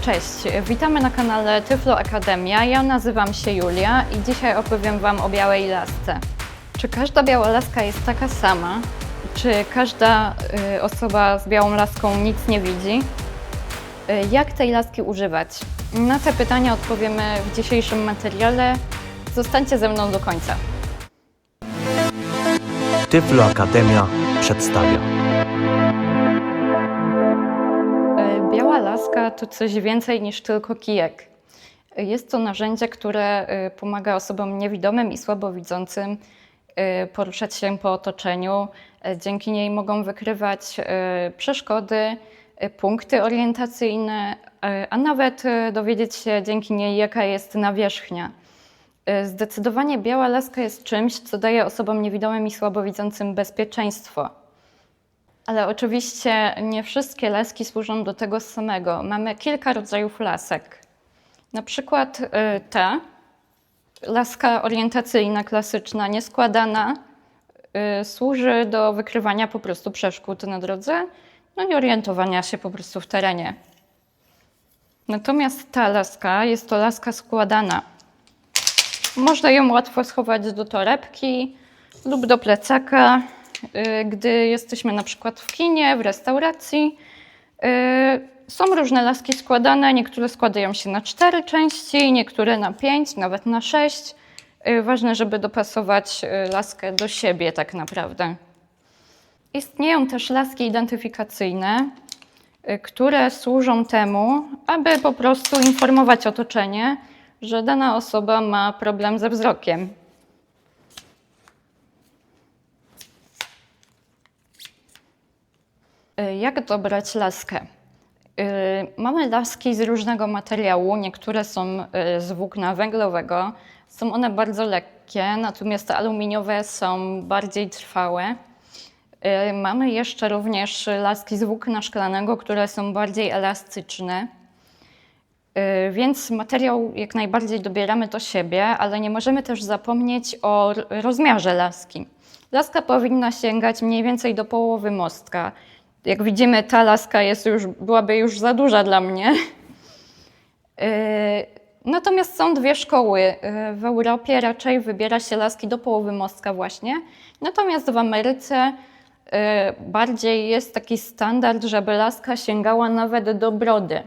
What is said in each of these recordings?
Cześć, witamy na kanale Tyflo Akademia. Ja nazywam się Julia i dzisiaj opowiem Wam o białej lasce. Czy każda biała laska jest taka sama? Czy każda y, osoba z białą laską nic nie widzi? Y, jak tej laski używać? Na te pytania odpowiemy w dzisiejszym materiale. Zostańcie ze mną do końca. Tyflo Akademia przedstawia. Biała laska to coś więcej niż tylko kijek. Jest to narzędzie, które e, pomaga osobom niewidomym i słabowidzącym e, poruszać się po otoczeniu. E, Dzięki niej mogą wykrywać e, przeszkody, punkty orientacyjne, a nawet dowiedzieć się dzięki niej, jaka jest nawierzchnia. E, Zdecydowanie biała laska jest czymś, co daje osobom niewidomym i słabowidzącym bezpieczeństwo. Ale oczywiście nie wszystkie laski służą do tego samego. Mamy kilka rodzajów lasek. Na przykład y, ta laska orientacyjna, klasyczna, nieskładana, y, służy do wykrywania po prostu przeszkód na drodze, no i orientowania się po prostu w terenie. Natomiast ta laska jest to laska składana. Można ją łatwo schować do torebki lub do plecaka, gdy jesteśmy na przykład w kinie, w restauracji. Y, Są różne laski składane, niektóre składają się na cztery części, niektóre na pięć, nawet na sześć. Y, Ważne, żeby dopasować y, laskę do siebie tak naprawdę. Istnieją też laski identyfikacyjne, y, które służą temu, aby po prostu informować otoczenie, że dana osoba ma problem ze wzrokiem. Jak dobrać laskę? Y, Mamy laski z różnego materiału. Niektóre są y, z włókna węglowego. Są one bardzo lekkie, natomiast te aluminiowe są bardziej trwałe. Mamy jeszcze również laski z włókna szklanego, które są bardziej elastyczne. Więc materiał jak najbardziej dobieramy do siebie, ale nie możemy też zapomnieć o rozmiarze laski. Laska powinna sięgać mniej więcej do połowy mostka. Jak widzimy, ta laska jest już, byłaby już za duża dla mnie. Y, Natomiast są dwie szkoły. Y, W Europie raczej wybiera się laski do połowy mostka właśnie. Natomiast w Ameryce y, bardziej jest taki standard, żeby laska sięgała nawet do brody.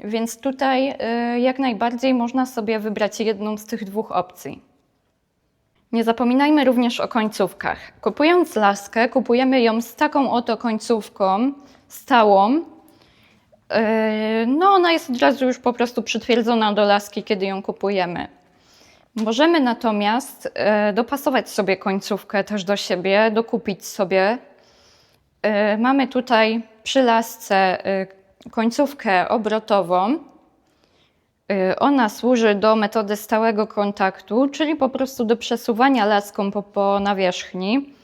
Więc tutaj jak najbardziej można sobie wybrać jedną z tych dwóch opcji. Nie zapominajmy również o końcówkach. Kupując laskę, kupujemy ją z taką oto końcówką stałą. Yy, No, ona jest od razu już po prostu przytwierdzona do laski, kiedy ją kupujemy. Możemy natomiast e, dopasować sobie końcówkę też do siebie, dokupić sobie. E, Mamy tutaj przy lasce końcówkę obrotową. Y, Ona służy do metody stałego kontaktu, czyli po prostu do przesuwania laską po, po nawierzchni.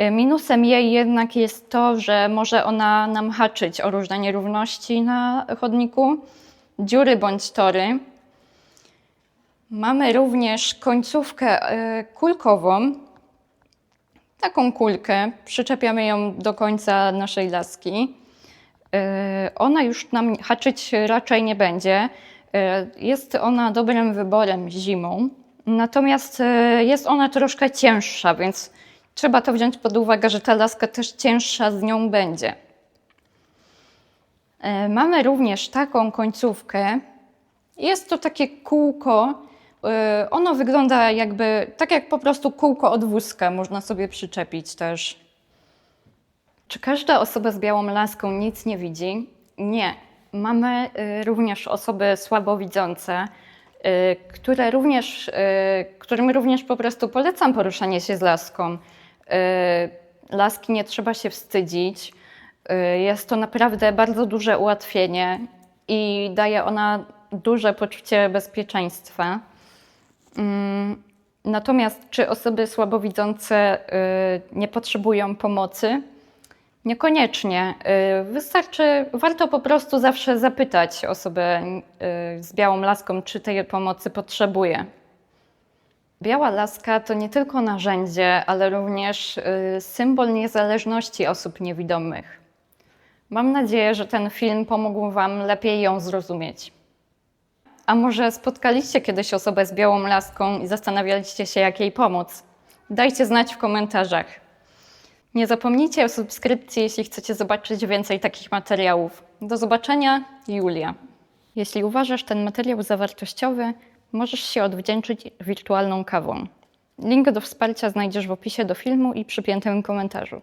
Y, Minusem jej jednak jest to, że może ona nam haczyć o różne nierówności na chodniku, dziury bądź tory. Mamy również końcówkę y, kulkową, taką kulkę, przyczepiamy ją do końca naszej laski. Ona już nam haczyć raczej nie będzie. Y, Jest ona dobrym wyborem zimą, natomiast y, jest ona troszkę cięższa, więc trzeba to wziąć pod uwagę, że ta laska też cięższa z nią będzie. Y, Mamy również taką końcówkę. Jest to takie kółko. Ono wygląda jakby tak jak po prostu kółko od wózka, można sobie przyczepić też. Czy każda osoba z białą laską nic nie widzi? Nie. Mamy y, również osoby słabowidzące, y, które również, y, którym również po prostu polecam poruszanie się z laską. Laski nie trzeba się wstydzić. Jest to naprawdę bardzo duże ułatwienie i daje ona duże poczucie bezpieczeństwa. Mm, Natomiast czy osoby słabowidzące nie potrzebują pomocy? Niekoniecznie. Y, Wystarczy, warto po prostu zawsze zapytać osobę y, z białą laską, czy tej pomocy potrzebuje. Biała laska to nie tylko narzędzie, ale również y, symbol niezależności osób niewidomych. Mam nadzieję, że ten film pomógł Wam lepiej ją zrozumieć. A może spotkaliście kiedyś osobę z białą laską i zastanawialiście się, jak jej pomóc? Dajcie znać w komentarzach. Nie zapomnijcie o subskrypcji, jeśli chcecie zobaczyć więcej takich materiałów. Do zobaczenia, Julia. Jeśli uważasz ten materiał za wartościowy, możesz się odwdzięczyć wirtualną kawą. Link do wsparcia znajdziesz w opisie do filmu i przypiętym komentarzu.